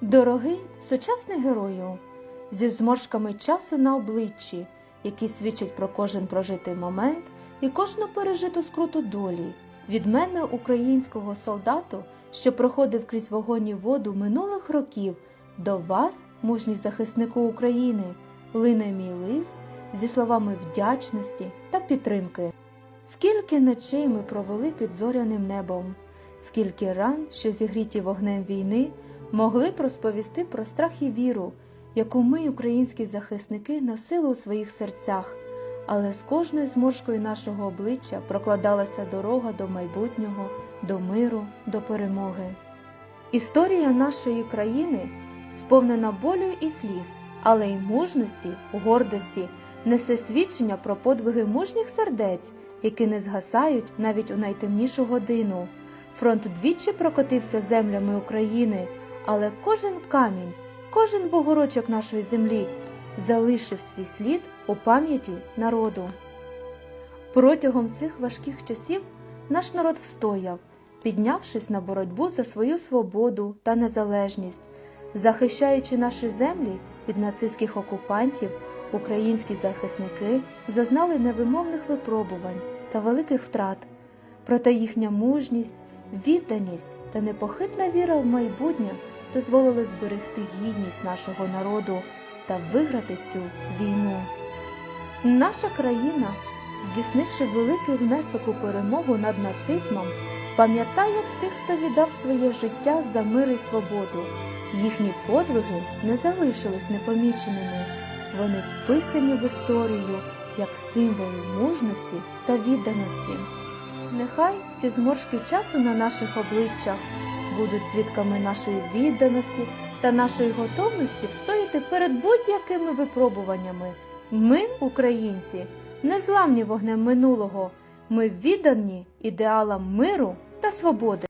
Дорогий сучасний герою, зі зморшками часу на обличчі, які свідчать про кожен прожитий момент і кожну пережиту скруту долі, від мене, українського солдату, що проходив крізь вогонь і воду минулих років, до вас, мужній захиснику України, лине мій лист зі словами вдячності та підтримки. Скільки ночей ми провели під зоряним небом, скільки ран, що зігріті вогнем війни, могли б розповісти про страх і віру, яку ми, українські захисники, носили у своїх серцях, але з кожною зморшкою нашого обличчя прокладалася дорога до майбутнього, до миру, до перемоги. Історія нашої країни сповнена болю і сліз, але й мужності, гордості, несе свідчення про подвиги мужніх сердець, які не згасають навіть у найтемнішу годину. Фронт двічі прокотився землями України, але кожен камінь, кожен бугорочок нашої землі залишив свій слід у пам'яті народу. Протягом цих важких часів наш народ встояв, піднявшись на боротьбу за свою свободу та незалежність, захищаючи наші землі від нацистських окупантів, українські захисники зазнали невимовних випробувань та великих втрат. Проте їхня мужність, відданість та непохитна віра в майбутнє дозволили зберегти гідність нашого народу та виграти цю війну. Наша країна, здійснивши великий внесок у перемогу над нацизмом, пам'ятає тих, хто віддав своє життя за мир і свободу. Їхні подвиги не залишились непоміченими. Вони вписані в історію як символи мужності та відданості. Нехай ці зморшки часу на наших обличчях будуть свідками нашої відданості та нашої готовності встояти перед будь-якими випробуваннями. Ми, українці, не зламні вогнем минулого. Ми віддані ідеалам миру та свободи.